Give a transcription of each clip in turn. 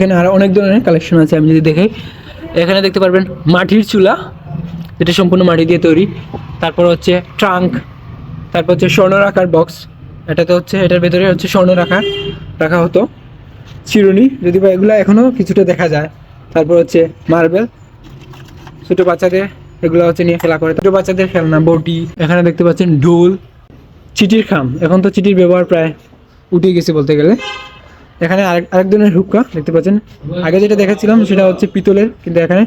এখানে আরও অনেক ধরনের কালেকশন আছে, আমি যদি দেখাই। এখানে দেখতে পারবেন মাটির চুলা, যেটা সম্পূর্ণ মাটি দিয়ে তৈরি। তারপর হচ্ছে ট্রাঙ্ক তারপর হচ্ছে স্বর্ণ রাখার বক্স এটাতে হচ্ছে, এটার ভেতরে হচ্ছে স্বর্ণ রাখা রাখা হতো। চিরুনি, যদি বা এগুলো এখনও কিছুটা দেখা যায়। তারপর হচ্ছে মার্বেল ছোটো বাচ্চাদের এগুলো হচ্ছে নিয়ে খেলা করে। ছোটো বাচ্চাদের খেলনা, বটি, এখানে দেখতে পাচ্ছেন, ঢোল চিটির খাম। এখন তো চিটির ব্যবহার প্রায় উঠে গেছে বলতে গেলে। এখানে আরেক আরেক ধরনের হুক্কা, দেখতে পাচ্ছেন? আগে যেটা দেখাচ্ছিলাম সেটা হচ্ছে পিতলের, কিন্তু এখানে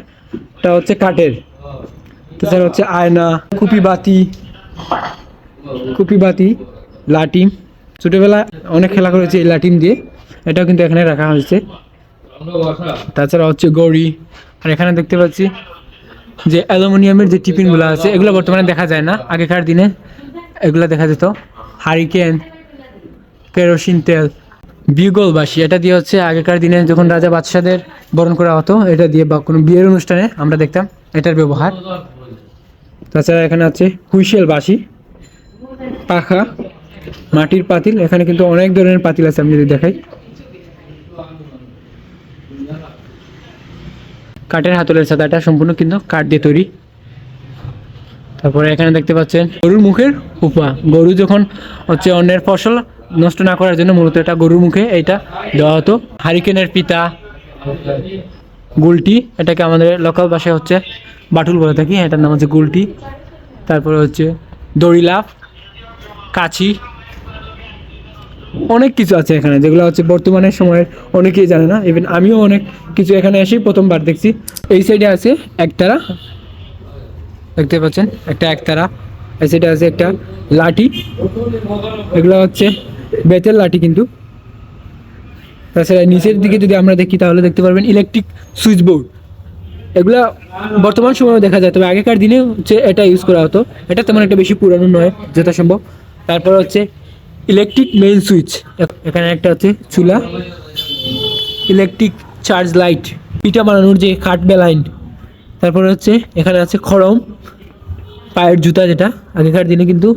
এটা হচ্ছে কাঠের। তাছাড়া হচ্ছে আয়না কুপি বাতি কুপি বাতি লাটিম ছোটোবেলায় অনেক খেলা করেছে এই লাটিম দিয়ে, এটাও কিন্তু এখানে রাখা হয়েছে। তাছাড়া হচ্ছে গড়ি, আর এখানে দেখতে পাচ্ছি যে অ্যালুমিনিয়ামের যে টিফিনগুলো আছে, এগুলো বর্তমানে দেখা যায় না। আগেকার দিনে এগুলো দেখা যেত। হারিকেন, কেরোসিন তেল বিগল বাসি এটা দিয়ে হচ্ছে আগেকার দিনে যখন রাজা বাদশাদের বরণ করা হতো, এটা দিয়ে বা কোনো বিয়ের অনুষ্ঠানে আমরা দেখতাম, এটার ব্যবহার। তাছাড়া এখানে আছে হুইসেল বাসি পাখা, মাটির পাতিল, এখানে কিন্তু অনেক ধরনের পাতিল আছে, আমি যদি দেখাই। কাঠের হাতলের ছাতাটা সম্পূর্ণ কিন্তু কাঠ দিয়ে তৈরি। তারপরে এখানে দেখতে পাচ্ছেন গরুর মুখের উপা গরু যখন হচ্ছে অন্যের ফসল নষ্ট না করার জন্য মূলত এটা গরুর মুখে এটা দেওয়া হতো। হারিকেনের পিতা গুলটি, এটাকে আমাদের লোকাল ভাষায় হচ্ছে বাটুল বলে থাকি, এটার নাম হচ্ছে গুলটি। তারপরে হচ্ছে দড়ি লাফ কাছি অনেক কিছু আছে এখানে, যেগুলো হচ্ছে বর্তমানে সময়ের অনেকেই জানে না। ইভেন আমিও অনেক কিছু এখানে এসেই প্রথমবার দেখছি। এই সাইডে আছে একতারা, দেখতে পাচ্ছেন? একটা একতারা, এই সাইডে আছে একটা লাঠি। এগুলো হচ্ছে বেতের লাঠি কিন্তু। তাছাড়া নিচের দিকে যদি আমরা দেখি, তাহলে দেখতে পারবেন ইলেকট্রিক সুইচ বোর্ড এগুলা বর্তমান সময়ে দেখা যায়, তবে আগেকার দিনে হচ্ছে এটা ইউজ করা হতো। এটা তেমন একটা বেশি পুরানো নয়, যথাসম্ভব। তারপর হচ্ছে ইলেকট্রিক মেইন সুইচ এখানে একটা হচ্ছে চুলা। ইলেকট্রিক চার্জ লাইট পিঠা বানানোর যে কাঠ বেলাইন। তারপরে হচ্ছে এখানে আছে খড়ম, পায়ের জুতা যেটা। আগেকার দিনে কিন্তু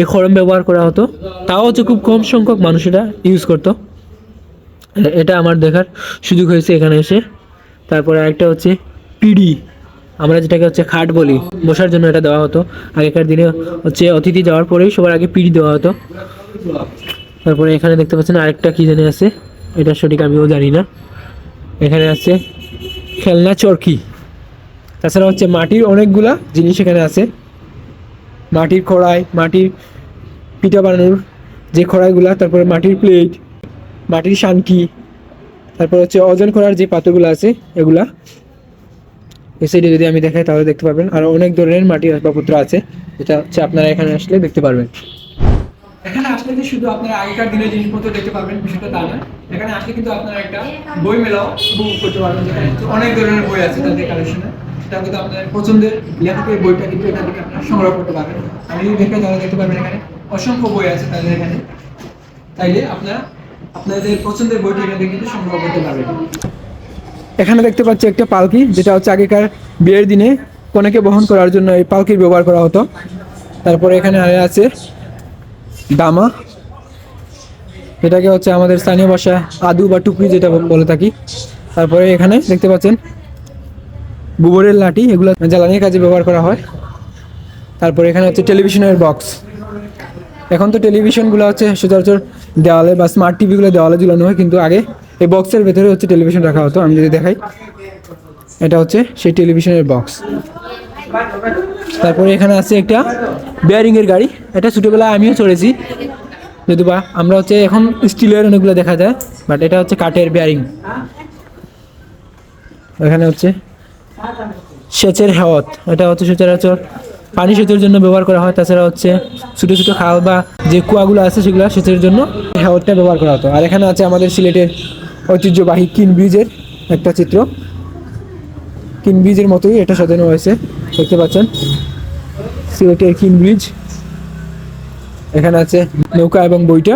এই খড়ম ব্যবহার করা হতো। তাও হচ্ছে খুব কম সংখ্যক মানুষ এটা ইউজ করতো। এটা আমার দেখার সুযোগ হয়েছে এখানে এসে। তারপরে আরেকটা হচ্ছে পিড়ি। আমরা যেটাকে হচ্ছে খাট বলি, বসার জন্য এটা দেওয়া হতো। আগেকার দিনে হচ্ছে অতিথি যাওয়ার পরেই সবার আগে পিড়ি দেওয়া হতো। তারপরে এখানে দেখতে পাচ্ছেন আরেকটা কী জানি আছে, এটা সঠিক আমিও জানি না। এখানে আছে খেলনা চরকি। তাছাড়া হচ্ছে মাটির অনেকগুলা জিনিস এখানে আছে। মাটির কড়াই মাটির পিঠা বানানোর যে কড়াইগুলা তারপরে মাটির প্লেট মাটির শানকি তারপর হচ্ছে ওজন করার যে পাত্রগুলো আছে, এগুলা এই সাইডে যদি আমি দেখাই, তাহলে দেখতে পারবেন। আর অনেক ধরনের মাটির আসবাবপত্র আছে, যেটা হচ্ছে আপনারা এখানে আসলে দেখতে পারবেন। এখানে আসলে যে শুধু আপনারা আগেকার দিনের জিনিসপত্র দেখতে পারবেন, বিষয়টা তা নয় এখানে আসলে কিন্তু আপনারা একটা বই মেলাও উপভোগ করতে পারবেন। অনেক ধরনের বই আছে তাদের কালেকশনে সেটা কিন্তু আপনার পছন্দের লেখকের বইটা কিন্তু এখান থেকে আপনারা সংগ্রহ করতে পারবেন। আমি দেখে দেখতে পারবেন এখানে অসংখ্য বই আছে তাদের এখানে। তাইলে আপনারা আপনাদের পছন্দের বইটি কিন্তু সংগ্রহ করতে পারবেন। এখানে দেখতে পাচ্ছি একটা পালকি, যেটা হচ্ছে আগেকার বিয়ের দিনে কনেকে বহন করার জন্য এই পালকির ব্যবহার করা হতো। তারপরে এখানে আর আছে দামা। এটাকে হচ্ছে আমাদের স্থানীয় ভাষা আদু বা টুকরি যেটা বলে থাকি। তারপরে এখানে দেখতে পাচ্ছেন গোবরের লাঠি, এগুলো জ্বালানির কাজে ব্যবহার করা হয়। তারপরে এখানে হচ্ছে টেলিভিশনের বক্স। এখন তো টেলিভিশনগুলো হচ্ছে সচরাচর দেওয়ালে বা স্মার্ট টিভিগুলো দেওয়ালে ঝুলানো হয়, কিন্তু আগে এই বক্সের ভেতরে হচ্ছে টেলিভিশন রাখা হতো। আমি যদি দেখাই, এটা হচ্ছে সেই টেলিভিশনের বক্স। তারপরে এখানে আছে একটা বেয়ারিংয়ের গাড়ি। এটা ছোটোবেলায় আমিও চড়েছি। যদি বা আমরা হচ্ছে এখন স্টিলের অনেকগুলো দেখা যায় বাট এটা হচ্ছে কাঠের বেয়ারিং এখানে হচ্ছে সেচের হেওয়াত, এটা হচ্ছে সচরাচর পানি সেচের জন্য ব্যবহার করা হয়। তাছাড়া হচ্ছে ছোটো ছোটো খাল বা যে কুয়াগুলো আছে সেগুলো সেচের জন্য হেওয়াতটা ব্যবহার করা হতো। আর এখানে আছে আমাদের সিলেটের ঐতিহ্যবাহী কিন ব্রিজের একটা চিত্র। কিন ব্রিজের মতোই এটা সাজানো হয়েছে, দেখতে পাচ্ছেন? সিলেটের কিন ব্রিজ। এখানে আছে নৌকা এবং বইটা।